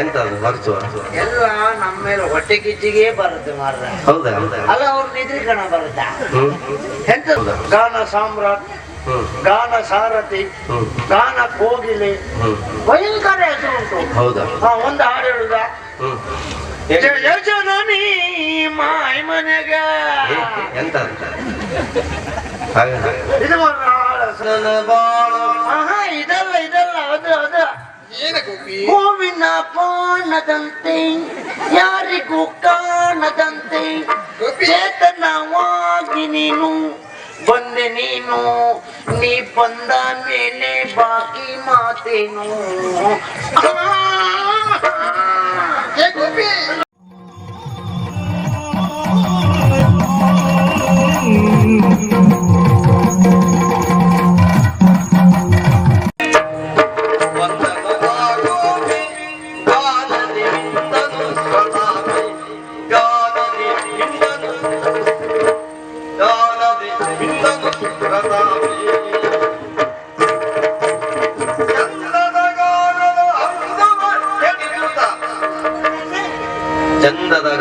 ಎಂತದು ಹೊರತು ಎಲ್ಲ ನಮ್ಮ ಮೇಲೆ ಹೊಟ್ಟೆ ಕಿಚ್ಚಿಗೆ ಬರುತ್ತೆ ಮಾರ್ರೆ. ಹೌದಾ? ಅಲ್ಲ ಅವ್ರ ನಿದ್ರಿಕಣ ಬರುತ್ತಾ? ಎಂತ? ಗಾನ ಸಾಮ್ರಾಟ್ ಗಾನ ಸಾರಥಿ ಗಾನ ಕೋಗಿಲೆ ಭಯಂಕರ ಹೆಸರು ಉಂಟು. ಹೌದಾ? ಹಾ ಒಂದು ಹಾಡು ಹೇಳುದ. ಜಯ ಜನನಿ ಮಾಯ ಮನೆಗ. ಎಂತ ಅಂತ? ಇದು ಬಾಳು ಆಹಾ ಇದಲ್ಲ ಇದಲ್ಲ ಅದು ಅದು ಏನ ಗೋಪಿ ಹೂವಿನ ಪಾನದಂತೆ ಯಾರಿಗೂ ಕಾಣದಂತೆ ಚೇತನವಾಗಿ ನೀನು ಬಂದೆ ನೀನು ನೀ ಬಂದ ಮೇಲೆ ಬಾಕಿ ಮಾತೇನು.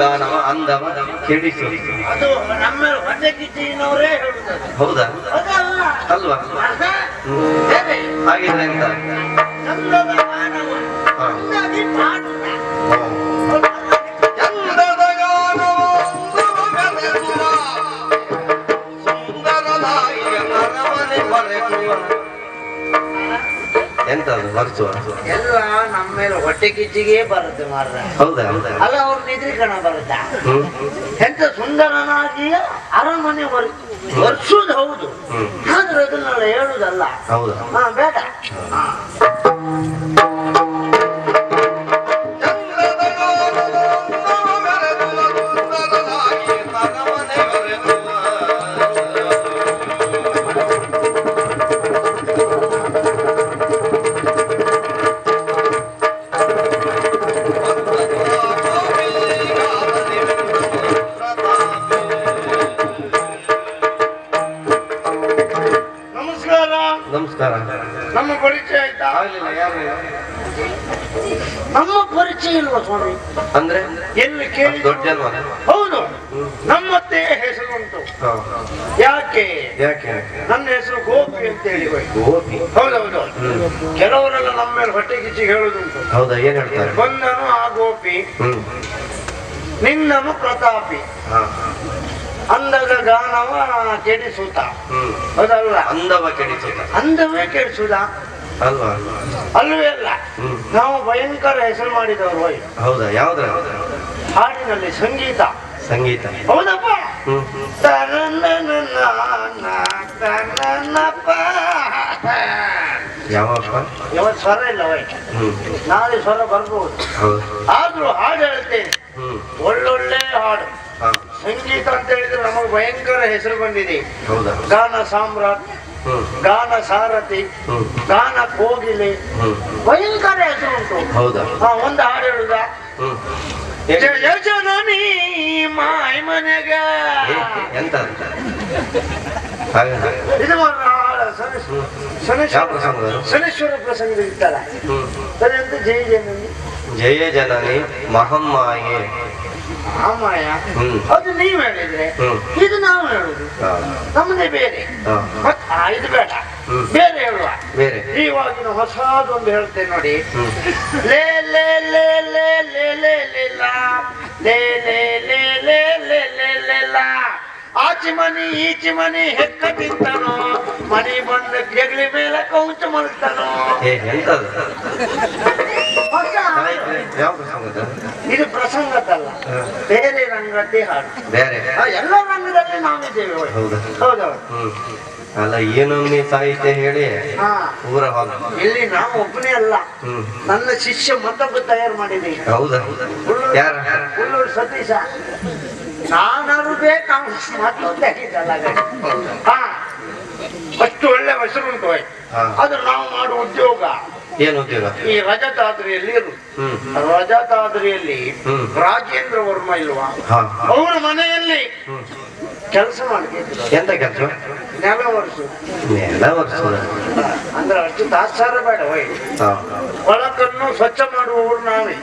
ಗಾನವ ಅಂದವ ಕೆಡಿಸು. ಅದು ನಮ್ಮ ಹೌದಾ? ಅಲ್ವಾ. ಹಾಗಿದ್ರೆ ಎಂತ? ಎಂತದು ವರ್ಚುವ ಎಲ್ಲ ನಮ್ಮ ಮೇಲೆ ಹೊಟ್ಟೆ ಕಿಚ್ಚಿಗೆ ಬರುತ್ತೆ ಮಾರ್ರೆ. ಹೌದಾ? ಅಲ್ಲ ಅವ್ರ ನಿದ್ರಿಕಣ ಬರುತ್ತಾ? ಹ್ಮ್. ಎಂತ ಸುಂದರನಾಗಿ ಅರಮನೆ ವರ್ಷದ ಹೌದು. ಆದ್ರೆ ಅದನ್ನೆಲ್ಲ ಹೇಳುದಲ್ಲ. ಹೌದಾ? ಹಾ ಬೇಡ. ಇಲ್ವಾ ಸ್ವಾಮಿ? ಅಂದ್ರೆ? ಎಲ್ಲಿ ಕೇಳಿ? ದೊಡ್ಡ ಹೌದು. ನಮ್ಮತ್ತೆ ಹೆಸರು ಉಂಟು. ಯಾಕೆ? ಯಾಕೆ ನನ್ನ ಹೆಸರು ಗೋಪಿ ಅಂತ ಹೇಳಿ ಗೋಪಿ? ಹೌದೌದು. ಕೆಲವರೆಲ್ಲ ನಮ್ಮ ಮೇಲೆ ಹೊಟ್ಟೆ ಕಿಚ್ಚಿ ಹೇಳುದುಂಟು. ಹೌದಾ ಏನ್ ಹೇಳ್ತಾರೆ? ಬಂದನು ಆ ಗೋಪಿ. ನಿನ್ನನು ಪ್ರತಾಪಿ. ಅಂದದ ಗಾನವ ಕೆಡಿಸುತ್ತ ಅದಲ್ಲ ಹೌದಲ್ಲ ಅಂದವ ಕೆಡಿಸುತ್ತ ಅಂದವೇ ಕೆಡಿಸುದ ಅಲ್ವಾ? ಅಲ್ಲವೇ ಅಲ್ಲ. ನಾವು ಭಯಂಕರ ಹೆಸರು ಮಾಡಿದವರು ವೈ ಹೌದಾ? ಯಾವ್ದ್ರ ಹಾಡಿನಲ್ಲಿ ಸಂಗೀತ. ಸಂಗೀತ. ಹೌದಪ್ಪ. ಯಾವಪ್ಪ? ಇವತ್ತು ಸ್ವರ ಇಲ್ಲ ವೈ ನಾಳೆ ಸ್ವರ ಬರ್ಬೋದು. ಆದ್ರೂ ಹಾಡು ಹೇಳ್ತೇನೆ. ಒಳ್ಳೊಳ್ಳೆ ಹಾಡು. ಸಂಗೀತ ಅಂತ ಹೇಳಿದ್ರೆ ನಮಗೆ ಭಯಂಕರ ಹೆಸರು ಬಂದಿದೆ. ಹೌದಾ? ಗಾನ ಸಾಮ್ರಾಟ್. ಗಾನ ಸಾರಥಿ ಗಾನ ಕೋಗಿಲೆ ಭಯಂಕರ ಹೆಸರು ಉಂಟು. ಹೌದಾ? ಒಂದು ಹಾಡು ಹೇಳುದ? ಜಯ ಜನನಿ ಮಾಯ ಮನೆಗ. ಎಂತ ಅಂತ? ಇದು? ಶನೇಶ್ವರ ಪ್ರಸಂಗ ಇತ್ತಲ್ಲ. ಸರಿ ಅಂತ ಜೈ ಜನನಿ. ಜಯ ಜನನಿ ಮಹಮ್ಮಾಯೆ. ಅಮ್ಮಯ್ಯ ಅದು ನೀವ್ ಹೇಳಿದ್ರೆ ಇದು ನಾವು ಹೇಳುದು. ನಮ್ಮದೇ ಬೇರೆ ಇದು ಬೇಡ ಬೇರೆ ಹೇಳುವ ಬೇರೆ ಇವಾಗಿನ ಹೊಸದೊಂದು ಹೇಳ್ತೇನೆ ನೋಡಿ ಲೇ ಲೇ ಲೇ ಲೇ ಲೇ ಲೇ ಲೇ ಲಾ. ಲೇ ಲೇ ಲೇ ಲೇ ಲೇ ಲೇ ಲೇ ಲಾ. ಆಚೆ ಮನಿ ಈಚಿ ಮನಿ ಹೆಕ್ಕ ತಿಂತಾನೋ ಮನಿ ಬಂದ ಜಗಲಿ ಮೇಲೆ ಕೌಚ ಎಂತದು ಇದು ಪ್ರಸಂಗದಲ್ಲ ಬೇರೆ ರಂಗದ್ದೇ ಹಾಡು. ಬೇರೆ. ಎಲ್ಲ ರಂಗದಲ್ಲಿ ನಾವಿದ್ದೇವೆ ಹೌದೌದು ಅಲ್ಲ ಏನೊಮ್ಮೆ ಸಾಹಿತ್ಯ ಹೇಳಿ ಊರ ಇಲ್ಲಿ ನಾವು ಒಬ್ಬನೇ ಅಲ್ಲ. ನನ್ನ ಶಿಷ್ಯ ಮತ್ತೊಬ್ಬ ತಯಾರು ಮಾಡಿದೆ ಹೌದಾ. ಯಾರ? ಉಳ್ಳೂರು ಸತೀಶ. ನಾನು ಬೇಕು ಹಾ. ಅಷ್ಟು ಒಳ್ಳೆ ಹೆಸರುಂಟು ಉಂಟು. ಅದು ನಾವು ಮಾಡುವ ಉದ್ಯೋಗ ಏನು ಈ ರಜತಾದ್ರಿಯಲ್ಲಿ ರಜತಾದ್ರಿಯಲ್ಲಿ. ರಾಜೇಂದ್ರ ವರ್ಮ ಇಲ್ವಾ? ಅವರ ಮನೆಯಲ್ಲಿ ಕೆಲಸ ಮಾಡಿದ್ರು ಎಂತ ಕೆಲಸ? ಎಲ್ಲ ವರ್ಷದ ಅಂದ್ರೆ ಅಷ್ಟು ಬೇಡ ಹೋಯ್ ಸ್ವಚ್ಛ ಮಾಡುವವರು ನಾವೇ.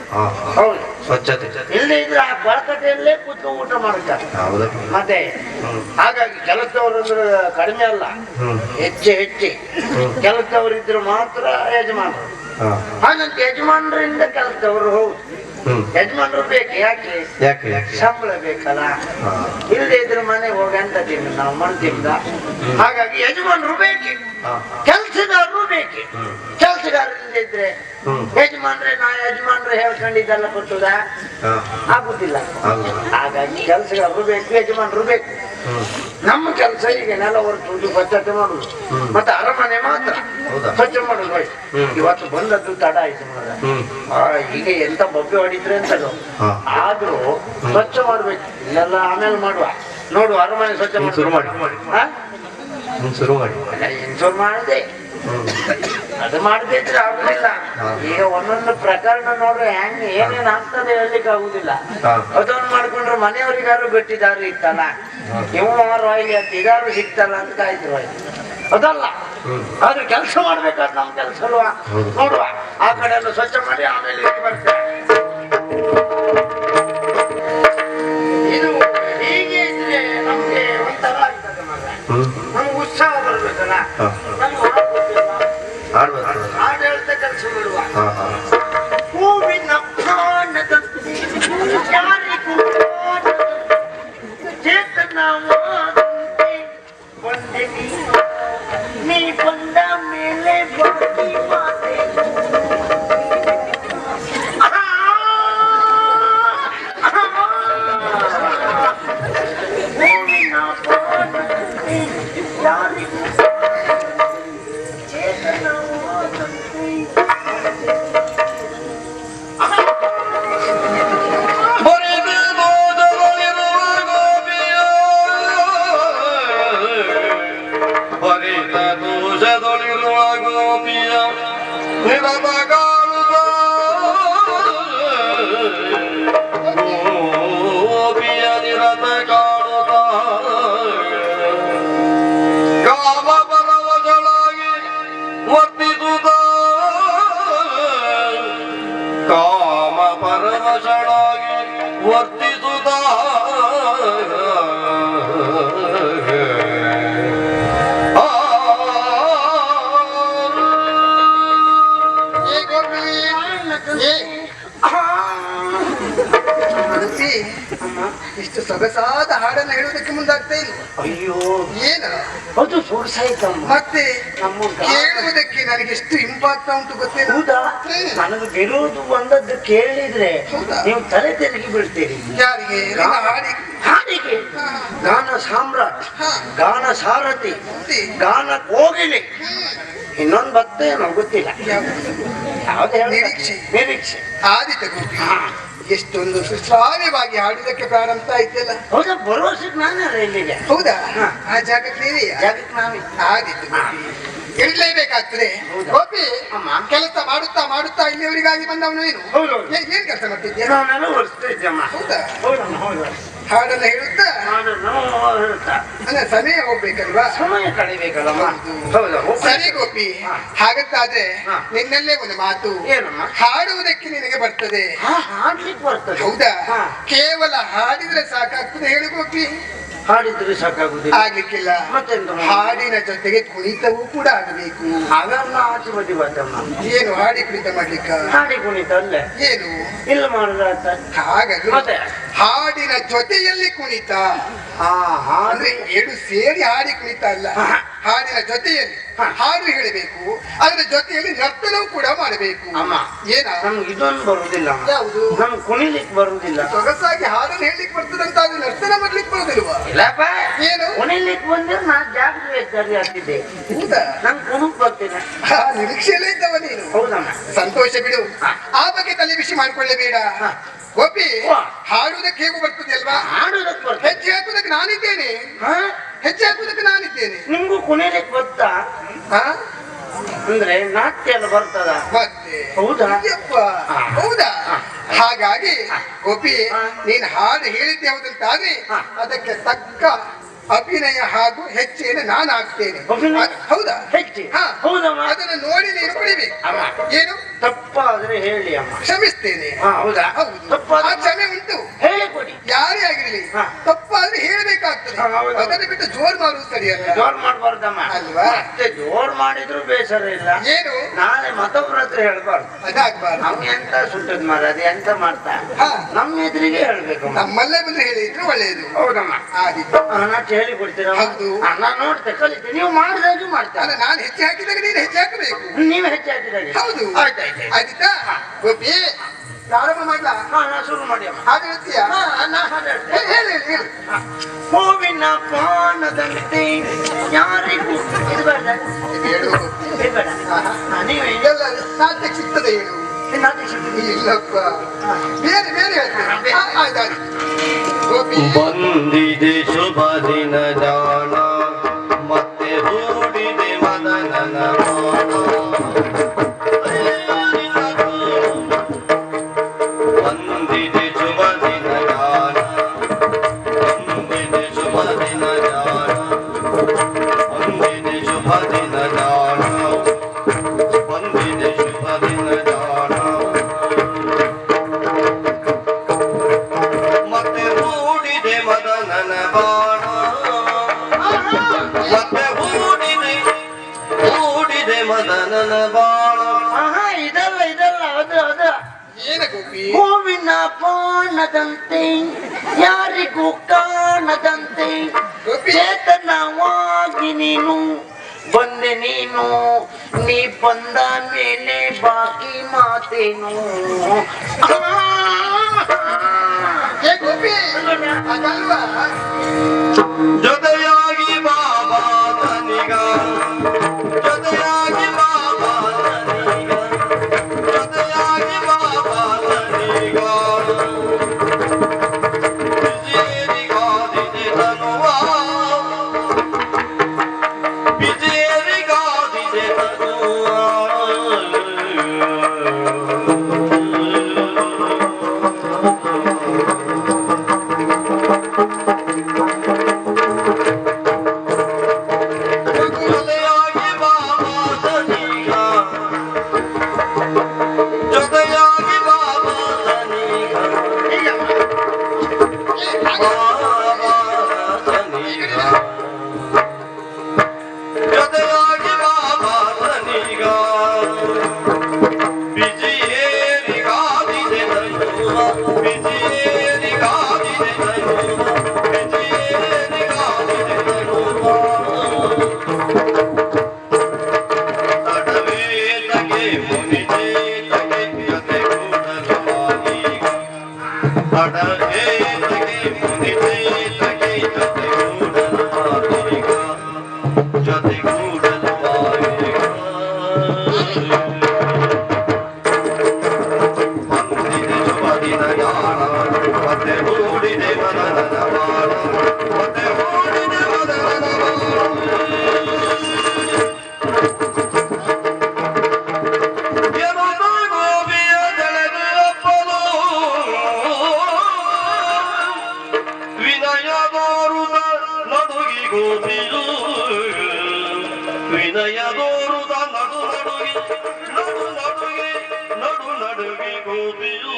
ಹೌದು. ಸ್ವಚ್ಛತೆ. ಇಲ್ಲಿ ಇದ್ರೆ ಆ ಬಳಕಟ್ಟೆಯಲ್ಲೇ ಕೂತು ಊಟ ಮಾಡ್ತಾರೆ ಹೌದಾ. ಮತ್ತೆ ಹಾಗಾಗಿ ಕೆಲಸದವರು ಅಂದ್ರೆ ಕಡಿಮೆ ಅಲ್ಲ. ಹೆಚ್ಚೆ ಹೆಚ್ಚೆ. ಕೆಲಸದವರು ಕೆಲಸದವರಿದ್ರೆ ಮಾತ್ರ ಯಜಮಾನರು. ಹಾಗಂತ ಯಜಮಾನರಿಂದ ಕೆಲಸದವರು ಹೌದು. ಯಜಮಾನರು ಬೇಕು ಯಾಕೆ? ಸಂಬಳ ಬೇಕಲ್ಲ. ಇಲ್ಲದೆ ಇದ್ರೆ ಮನೆ ಹೋಗಿ ಅಂತ ತಿಂದು ನಾವು ಮಾಡ್ತೀವಿ ಹಾಗಾಗಿ ಯಜಮಾನರು ಬೇಕೆ? ಕೆಲಸಗಾರರು ಬೇಕು? ಕೆಲ್ಸಗಾರ ಕೆಲಸಗಾರರಿಂದ ಇದ್ರೆ ಹ್ಮ್. ಯಜಮಾನ್ರೆ ನಾ ಯಜಮಾನ್ರು ಹೇಳ್ಕೊಂಡಿದ್ದೆಲ್ಲ ಕೊಟ್ಟದ ಆಗುದಿಲ್ಲ. ಹಾಗಾಗಿ ಕೆಲಸಗಾರರು ಬೇಕು ಯಜಮಾನ್ರು ಬೇಕು. ನಮ್ಮ ಕೆಲಸ ಈಗ ನೆಲ ಹೊರತು ಸ್ವಚ್ಛತೆ ಮಾಡುದು ಮತ್ತೆ ಅರಮನೆ ಮಾತ್ರ. ಹೌದಾ? ಸ್ವಚ್ಛ ಮಾಡುದು. ಇವತ್ತು ಬಂದದ್ದು ತಡ ಆಯ್ತು ಈಗ ಎಂತ ಬೊಬ್ಬೆ ಹೊಡಿದ್ರೆ ಅಂತ. ಆದ್ರೂ ಸ್ವಚ್ಛ ಮಾಡ್ಬೇಕು. ಇಲ್ಲೆಲ್ಲ ಆಮೇಲೆ ಮಾಡುವ. ನೋಡು ಅರಮನೆ ಸ್ವಚ್ಛ ಮಾಡಿ. ಹಾ? ಹ್ಮ್ ಶುರು ಮಾಡಿ ಅಲ್ಲ, ಇನ್ಸೂರ್ ಮಾಡಿದೆ. ಅದು ಮಾಡದೇ ಇದ್ರೆ ಆಗುದಿಲ್ಲ ಈಗ ಒಂದೊಂದು ಪ್ರಕರಣ ನೋಡ್ರೆ ಹೆಂಗ್ ಏನೇನ್ ಆಗ್ತದೆ ಹೇಳಲಿಕ್ಕೆ ಆಗುದಿಲ್ಲ. ಅದನ್ನು ಮಾಡ್ಕೊಂಡ್ರೆ ಮನೆಯವರಿಗಾರು ಗಟ್ಟಿದಾರು ಇತ್ತಲ್ಲ? ಹಾ. ಇವು ರಾಯಿಗೆ ಅಂತ ಇದಾರು ಸಿಗ್ತಲ್ಲ ಅಂತ ಕಾಯ್ತು ರಾಯ್. ಅದಲ್ಲ. ಆದ್ರೆ ಕೆಲಸ ಮಾಡ್ಬೇಕಾದ್ ನಮ್ ಕೆಲಸ ಅಲ್ವಾ ನೋಡುವ. ಆ ಕಡೆ ಎಲ್ಲ ಸ್ವಚ್ಛ ಮಾಡಿ ಆಮೇಲೆ ಬರ್ತೇವೆ ಬರ್ಬೇಕಲ್ಲ ಹಾ. ನಮ್ಗೆ ಆಗೋದಿಲ್ಲ. ಆಡ್ಬೇಕು ಹಾಡು ಹೇಳ್ತಾ ಕೆಲಸ ಮಾಡುವ ಸೊಗಸಾದ ಹಾಡನ್ನ ಹೇಳುವುದಕ್ಕೆ ಮುಂದಾಗ್ತಾ ಇಲ್ಲ. ಅಯ್ಯೋ. ಏನ? ಅದು ಸೊಗಸಾಯ್ತಮ್ಮ. ಮತ್ತೆ ಕೇಳುವುದಕ್ಕೆ ನನಗೆ ಎಷ್ಟು ಇಂಪಾಕ್ಟ್ ಉಂಟು ಗೊತ್ತೇನು ಹೌದಾ? ನನಗೆ ಬಿರುದು ಬಂದದ್ದು ಕೇಳಿದ್ರೆ? ನೀವು ತಲೆ ತೆರಿಗೆ ಬೀಳ್ತೀರಿ. ಯಾರಿಗೆ? ಹಾಡಿಗೆ? ಹಾಡಿ ಹಾಡಿಗೆ ಗಾನ ಸಾಮ್ರಾಟ್. ಗಾನ ಸಾರಥಿ. ಗಾನ ಕೋಗಿಲೆ. ಇನ್ನೊಂದು ಭಕ್ತ ಏನೋ ಗೊತ್ತಿಲ್ಲ. ಯಾವುದು? ನಿರೀಕ್ಷೆ. ನಿರೀಕ್ಷೆ. ಆದಿತ ಗೋಪಿ. ಎಷ್ಟೊಂದು ಸುಶ್ರಾವ್ಯವಾಗಿ ಹಾಡುವುದಕ್ಕೆ ಪ್ರಾರಂಭ ಆಯ್ತಲ್ಲ? ಹೌದಾ ನಾನೇ ಹೌದಾ? ಆ ಜಾಗಕ್ಕೆ ನೀವೆಯಾ? ಜಾಗಕ್ಕೆ ನಾವೇ. ಗೋಪಿ. ಕೆಲಸ ಮಾಡುತ್ತಾ ಮಾಡುತ್ತಾ ಇಲ್ಲಿಯವರಿಗಾಗಿ ಬಂದವನು ಏನು ಏನ್ ಕೆಲಸ ಇದ್ದಮ್ಮ ಹೌದಾ. ಹಾಡನ್ನ ಹೇಳುತ್ತಾ? ಅಲ್ಲ ಸಮಯ ಹೋಗ್ಬೇಕಲ್ವಾ? ಸಮಯ ಕಳಿಬೇಕಲ್ಲಮ್ಮ. ಹೌದು. ಹೌದಾ ಸರಿ ಗೋಪಿ. ಹಾಗಂತಾದ್ರೆ ನಿನ್ನಲ್ಲೇ ಒಂದು ಮಾತು. ಏನಮ್ಮ? ಹಾಡುವುದಕ್ಕೆ ನಿನಗೆ ಬರ್ತದೆ. ಹಾ, ಹಾಡ್ಲಿಕ್ಕೆ ಬರ್ತದೆ. ಹೌದಾ? ಕೇವಲ ಹಾಡಿದ್ರೆ ಸಾಕಾಗ್ತದೆ ಹೇಳು ಗೋಪಿ. ಹಾಡಿದ್ರೆ ಸಾಕಾಗುದಿಲ್ಲ. ಆಗ್ಲಿಕ್ಕಿಲ್ಲ? ಹಾಡಿನ ಜೊತೆಗೆ ಕುಣಿತವೂ ಕೂಡ ಆಗಬೇಕು. ಅವೆಲ್ಲ ಆಚೆ ಬದಿ ಬರ್ತಮ್ಮ. ಏನು ಹಾಡಿ ಕುಣಿತ ಮಾಡ್ಲಿಕ್ಕ? ಹಾಡಿ ಕುಣಿತ ಅಲ್ಲ. ಏನು? ಇಲ್ಲ ಮಾಡುದ ಹಾಗಾಗಿ? ಹಾಡಿನ ಜೊತೆಯಲ್ಲಿ ಕುಣಿತ. ಆ ಹಾಡಿ ಅಂದ್ರೆ ಎರಡು ಸೇರಿ ಹಾಡಿ ಕುಣಿತ ಅಲ್ಲ. ಹಾಡಿನ ಜೊತೆಯಲ್ಲಿ ಹಾ. ಹಾಡು ಹೇಳಬೇಕು ಅದರ ಜೊತೆಯಲ್ಲಿ ನರ್ತನವೂ ಕೂಡ ಮಾಡಬೇಕು. ಅಮ್ಮ ಏನ? ನಮ್ಗೆ ಇದೊಂದು ಬರುವುದಿಲ್ಲ. ಯಾವುದು? ನಮ್ಗೆ ಕುಣಿಲಿಕ್ಕೆ ಬರುವುದಿಲ್ಲ ಸೊಗಸಾಗಿ ಹಾಡನ್ನು ಹೇಳಲಿಕ್ಕೆ ಬರ್ತದಂತ ಅದು ನರ್ತನ ಮಾಡ್ಲಿಕ್ಕೆ ಬರುದಿಲ್ವಾ? ಇಲ್ಲಪ್ಪ. ಏನು? ಕುಣಿಲಿಕ್ಕೆ ಬಂದ್ರೆ ನಾ ಜಾಗೃತಿ ಆಗ್ತಿದ್ದೆ. ಹೌದಾ? ನನ್ ಕುಣಕ್ ಬರ್ತೇನೆ. ನಿರೀಕ್ಷೆಯಲ್ಲೇ ಇದ್ದವ ನೀನು. ಹೌದಮ್ಮ. ಸಂತೋಷ ಬಿಡು. ಆ ಬಗ್ಗೆ ತಲೆ ಬಿಸಿ ಮಾಡ್ಕೊಳ್ಳೇಬೇಡ. ಗೋಪಿ. ಹಾಡುವುದಕ್ಕೆ ಹೇಗೂ ಬರ್ತದೆ ಅಲ್ವಾ? ಹಾಡುವುದಕ್ಕೆ ಬರ್ತದೆ. ಹೆಜ್ಜೆ ಹಾಕುವುದಕ್ಕೆ ನಾನಿದ್ದೇನೆ. ಹಾ? ಹೆಜ್ಜೆ ಹಾಕುವುದಕ್ಕೆ ನಾನಿದ್ದೇನೆ. ನಿಮ್ಗೂ ಕೊನೆಗೆ ಬರ್ತಾ ಅಂದ್ರೆ ನಾಟ್ಯ ಎಲ್ಲ ಬರ್ತದ? ಹೌದಾ? ಹೌದಾ? ಹಾಗಾಗಿ ಗೋಪಿ. ನೀನ್ ಹಾಡು ಹೇಳಿದ್ದೆ ಹೌದಂತಾದ್ರೆ. ಅದಕ್ಕೆ ತಕ್ಕ ಅಭಿನಯ ಹಾಗೂ ಹೆಜ್ಜೆಯನ್ನು ನಾನು ಆಗ್ತೇನೆ ಹೌದಾ? ಹೆಚ್ಚಿ? ಹಾ. ಹೌದಮ್ಮ? ಅದನ್ನು ನೋಡಿ ನೀನು ಕುಡಿಬೇಕು ಏನು? ತಪ್ಪಾದ್ರೆ ಹೇಳಿ ಅಮ್ಮ. ಕ್ಷಮಿಸ್ತೇನೆ. ಹೌದಾ? ಹೌದು. ಕ್ಷಮೆ ಉಂಟು. ಹೇಳಿ ಕೊಡಿ. ಯಾರೇ ಆಗಿರಲಿ. ತಪ್ಪಾದ್ರೆ ಹೇಳಬೇಕಾಗ್ತದೆ ಅದನ್ನು ಬಿಟ್ಟು ಜೋರ್ ಮಾಡುದು ಸರಿಯಲ್ಲ ಜೋರ್ ಮಾಡಬಾರ್ದಮ್ಮ ಅಲ್ವಾ? ಅಷ್ಟೇ ಜೋರ್ ಮಾಡಿದ್ರು ಬೇಸರ ಇಲ್ಲ. ಏನು? ನಾಳೆ ಮತ್ತೊಬ್ಬರ ಹತ್ರ ಹೇಳ್ಬಾರ್ದು. ಅದಾಗ್ಬಾರ್ದು. ನಮ್ಗೆ ಎಂತ ಸುಟ್ಟದ್ ಮಾರ ಅದು ಎಂತ ಮಾಡ್ತಾ. ನಮ್ಮ ಎದುರಿಗೆ ಹೇಳ್ಬೇಕು ನಮ್ಮಲ್ಲೇ ಬಂದ್ರೆ ಹೇಳಿದ್ರೆ ಒಳ್ಳೆಯದು ಹೌದಮ್ಮ. ನಾಟ್ ಹೇಳಿ ಕೊಡ್ತೀರ ಹೌದು. ನೋಡ್ತೆ ಕಲಿತೆ. ನೀವು ಮಾಡಿದಾಗೆ ಮಾಡ್ತಾರೆ ನಾನು ಹೆಚ್ಚು ಹಾಕಿದಾಗ ನೀನು ಹೆಚ್ಚು ಹಾಕಬೇಕು. ನೀವು ಹೆಚ್ಚು ಹಾಕಿದಾಗ. ಹೌದು. ಆಯ್ತಾಯ್ತು. ಆಯ್ತಾ ಗೋಪಿ ಪ್ರಾರಂಭ ಮಾಡ್ಲಾ ಹಾ ನಾ ಶುರು ಮಾಡಿ ಹಾಡು ಹೇಳ್ತೀಯಾ? ನಾ ಹಾಡು ಹೇಳು ಹೂವಿನ ಪಾನದಂತೆ ಯಾರಿಗೂ ಇದು ಬೇಡ ಇದು ಹೇಳು. ಗೋಪಿ. ಇದು ಬೇಡ ಆಹಾ. ಹಾ, ನೀವೇ. ಎಲ್ಲ ಸಾಧ್ಯ ಸಿಗ್ತದೆ ಹೇಳು. ಇಲ್ಲಪ್ಪ. ಬೇರೆ ಬೇರೆ ಹೇಳ್ತೀನಿ ಬಂದಿದೆ ಶುಭ ದಿನ ಬಾಣ ಮತ್ತೆ ಹೂವಿನ ಪಾನದಂತೆ, ಯಾರಿಗೂ ಕಾಣದಂತೆ, ಚೇತನವಾಗಿ ನೀನು, ಬಂದೆ ನೀನು, ನೀ ಬಂದ ಮೇಲೆ ಬಾಕಿ ಮಾತೇನು. 애굽이 아달라 여대야기 바바 다니가. Oh, Thank you. ಹೃದಯದೋರುದ ನಡು ನಡುವೆ ನಡು ನಡುಗೆ ನಡು ನಡುವೆ ಗೋಪಿಯೂ